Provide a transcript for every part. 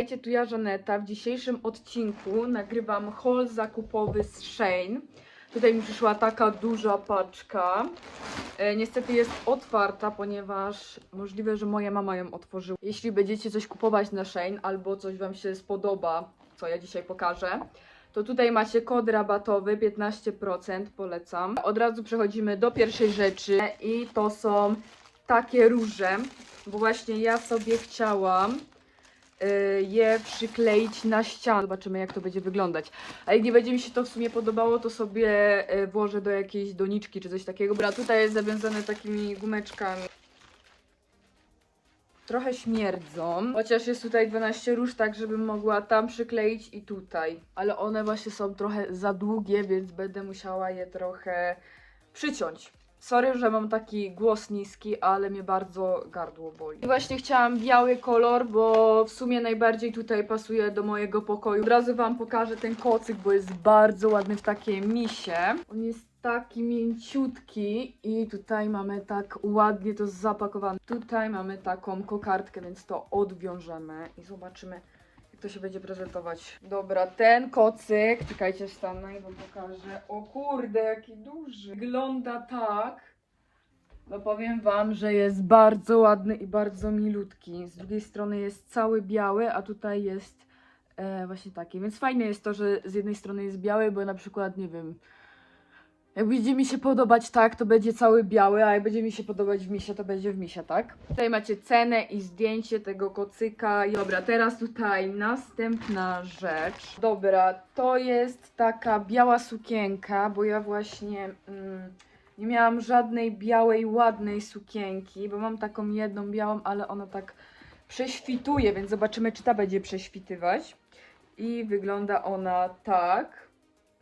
Witajcie, tu ja Żaneta. W dzisiejszym odcinku nagrywam haul zakupowy z Shein. Tutaj mi przyszła taka duża paczka. E, niestety jest otwarta, ponieważ możliwe, że moja mama ją otworzyła. Jeśli będziecie coś kupować na Shein albo coś Wam się spodoba, co ja dzisiaj pokażę, to tutaj macie kod rabatowy 15%, polecam. Od razu przechodzimy do pierwszej rzeczy i to są takie róże, bo właśnie ja sobie chciałam je przykleić na ścianę. Zobaczymy jak to będzie wyglądać. A jak nie będzie mi się to w sumie podobało, to sobie y, włożę do jakiejś doniczki czy coś takiego. Dobra, tutaj jest zawiązane takimi gumeczkami. Trochę śmierdzą, chociaż jest tutaj 12 róż, tak żebym mogła tam przykleić i tutaj. Ale one właśnie są trochę za długie, więc będę musiała je trochę przyciąć. Sorry, że mam taki głos niski, ale mnie bardzo gardło boli. I właśnie chciałam biały kolor, bo w sumie najbardziej tutaj pasuje do mojego pokoju. Od razu wam pokażę ten kocyk, bo jest bardzo ładny w takie misie. On jest taki mięciutki i tutaj mamy tak ładnie to zapakowane. Tutaj mamy taką kokardkę, więc to odwiążemy i zobaczymy jak to się będzie prezentować. Dobra, ten kocyk, czekajcie, stanę i wam pokażę. O kurde, jaki duży. Wygląda tak. No powiem wam, że jest bardzo ładny i bardzo milutki. Z drugiej strony jest cały biały, a tutaj jest e, właśnie taki. Więc fajne jest to, że z jednej strony jest biały, bo na przykład, nie wiem, jak będzie mi się podobać tak, to będzie cały biały, a jak będzie mi się podobać w misie, to będzie w misie, tak? Tutaj macie cenę i zdjęcie tego kocyka. Dobra, teraz tutaj następna rzecz. Dobra, to jest taka biała sukienka, bo ja właśnie mm, nie miałam żadnej białej, ładnej sukienki, bo mam taką jedną białą, ale ona tak prześwituje, więc zobaczymy, czy ta będzie prześwitywać. I wygląda ona tak.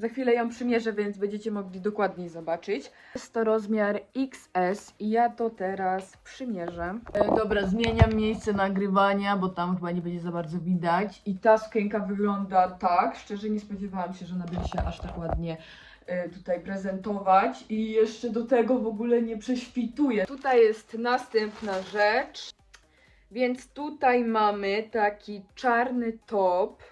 Za chwilę ją przymierzę, więc będziecie mogli dokładniej zobaczyć. Jest to rozmiar XS i ja to teraz przymierzę. E, dobra, zmieniam miejsce nagrywania, bo tam chyba nie będzie za bardzo widać. I ta sukienka wygląda tak. Szczerze nie spodziewałam się, że ona będzie się aż tak ładnie e, tutaj prezentować. I jeszcze do tego w ogóle nie prześwituje. Tutaj jest następna rzecz. Więc tutaj mamy taki czarny top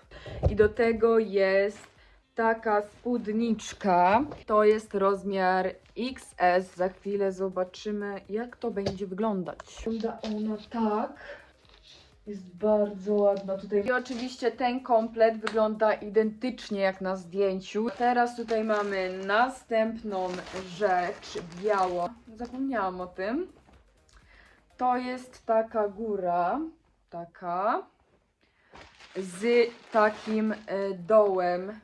i do tego jest taka spódniczka. To jest rozmiar XS. Za chwilę zobaczymy, jak to będzie wyglądać. Wygląda ona tak. Jest bardzo ładna tutaj. I oczywiście ten komplet wygląda identycznie jak na zdjęciu. Teraz tutaj mamy następną rzecz, białą. Zapomniałam o tym. To jest taka góra, taka, z takim e, dołem,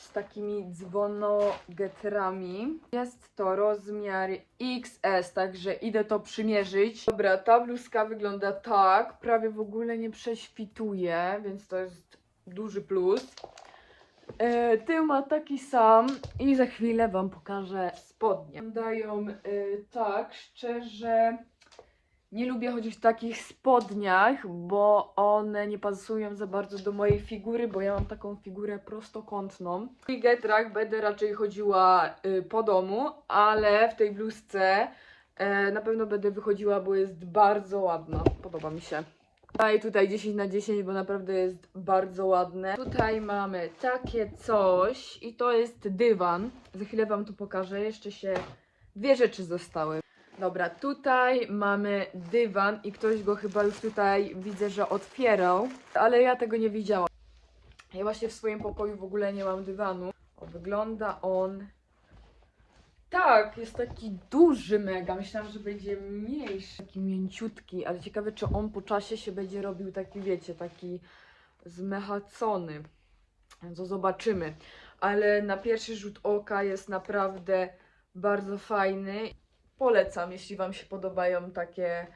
z takimi dzwonogetrami. Jest to rozmiar XS, także idę to przymierzyć. Dobra, ta bluzka wygląda tak, prawie w ogóle nie prześwituje, więc to jest duży plus. E, tył ma taki sam i za chwilę Wam pokażę spodnie. Dają e, tak, szczerze nie lubię chodzić w takich spodniach, bo one nie pasują za bardzo do mojej figury, bo ja mam taką figurę prostokątną. W getrach będę raczej chodziła y, po domu, ale w tej bluzce e, na pewno będę wychodziła, bo jest bardzo ładna. Podoba mi się. Daję tutaj 10 na 10, bo naprawdę jest bardzo ładne. Tutaj mamy takie coś i to jest dywan. Za chwilę Wam tu pokażę. Jeszcze się dwie rzeczy zostały. Dobra, tutaj mamy dywan i ktoś go chyba już tutaj widzę, że otwierał, ale ja tego nie widziałam. Ja właśnie w swoim pokoju w ogóle nie mam dywanu. O, wygląda on. Tak, jest taki duży mega. Myślałam, że będzie mniejszy, taki mięciutki, ale ciekawe, czy on po czasie się będzie robił taki, wiecie, taki zmechacony. To zobaczymy. Ale na pierwszy rzut oka jest naprawdę bardzo fajny polecam, jeśli Wam się podobają takie,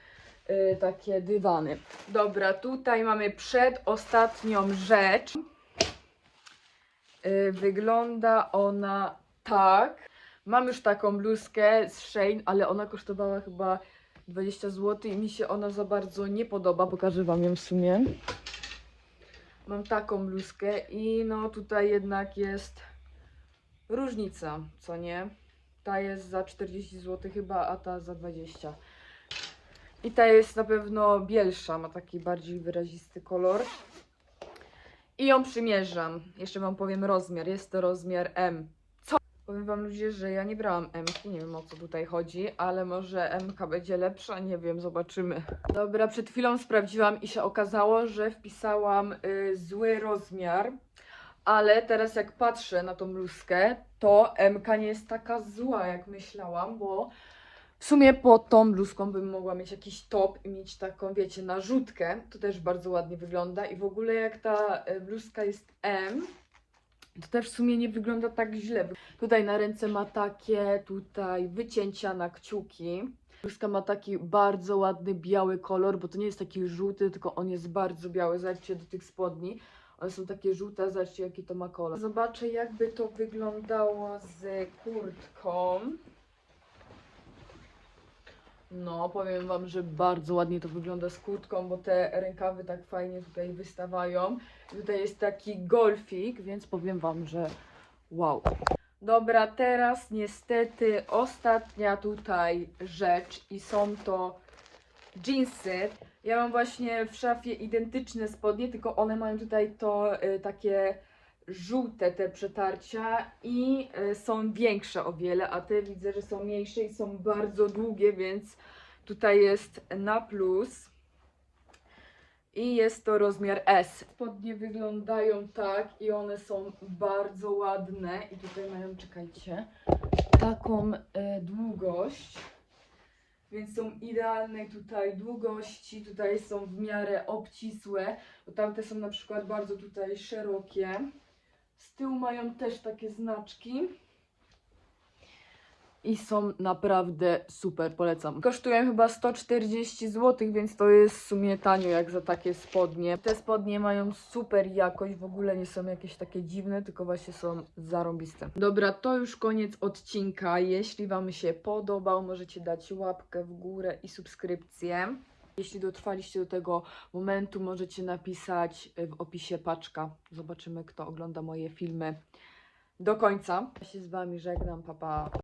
y, takie dywany. Dobra, tutaj mamy przedostatnią rzecz. Y, wygląda ona tak. Mam już taką bluzkę z Shein, ale ona kosztowała chyba 20 zł i mi się ona za bardzo nie podoba. Pokażę Wam ją w sumie. Mam taką bluzkę i no tutaj jednak jest różnica, co nie? Ta jest za 40 zł chyba, a ta za 20. I ta jest na pewno bielsza, ma taki bardziej wyrazisty kolor. I ją przymierzam. Jeszcze wam powiem rozmiar. Jest to rozmiar M. Co? Powiem wam ludzie, że ja nie brałam M. Nie wiem o co tutaj chodzi, ale może MK będzie lepsza, nie wiem, zobaczymy. Dobra, przed chwilą sprawdziłam i się okazało, że wpisałam y, zły rozmiar. Ale teraz jak patrzę na tą bluzkę, to MK nie jest taka zła jak myślałam, bo w sumie pod tą bluzką bym mogła mieć jakiś top i mieć taką, wiecie, narzutkę. To też bardzo ładnie wygląda i w ogóle jak ta e, bluzka jest M, to też w sumie nie wygląda tak źle. Tutaj na ręce ma takie tutaj wycięcia na kciuki. Bluzka ma taki bardzo ładny biały kolor, bo to nie jest taki żółty, tylko on jest bardzo biały. Zobaczcie do tych spodni. One są takie żółte, zobaczcie jaki to ma kolor. Zobaczę jakby to wyglądało z kurtką. No, powiem wam, że bardzo ładnie to wygląda z kurtką, bo te rękawy tak fajnie tutaj wystawają. Tutaj jest taki golfik, więc powiem wam, że wow. Dobra, teraz niestety ostatnia tutaj rzecz i są to jeansy. Ja mam właśnie w szafie identyczne spodnie, tylko one mają tutaj to y, takie żółte te przetarcia i y, są większe o wiele, a te widzę, że są mniejsze i są bardzo długie, więc tutaj jest na plus. I jest to rozmiar S. Spodnie wyglądają tak i one są bardzo ładne. I tutaj mają, czekajcie, taką e, długość. Więc są idealnej tutaj długości. Tutaj są w miarę obcisłe. Bo tamte są na przykład bardzo tutaj szerokie. Z tyłu mają też takie znaczki. I są naprawdę super, polecam. Kosztują chyba 140 zł, więc to jest w sumie tanio jak za takie spodnie. Te spodnie mają super jakość, w ogóle nie są jakieś takie dziwne, tylko właśnie są zarąbiste. Dobra, to już koniec odcinka. Jeśli Wam się podobał, możecie dać łapkę w górę i subskrypcję. Jeśli dotrwaliście do tego momentu, możecie napisać w opisie paczka. Zobaczymy, kto ogląda moje filmy do końca. Ja się z Wami żegnam, papa. Pa.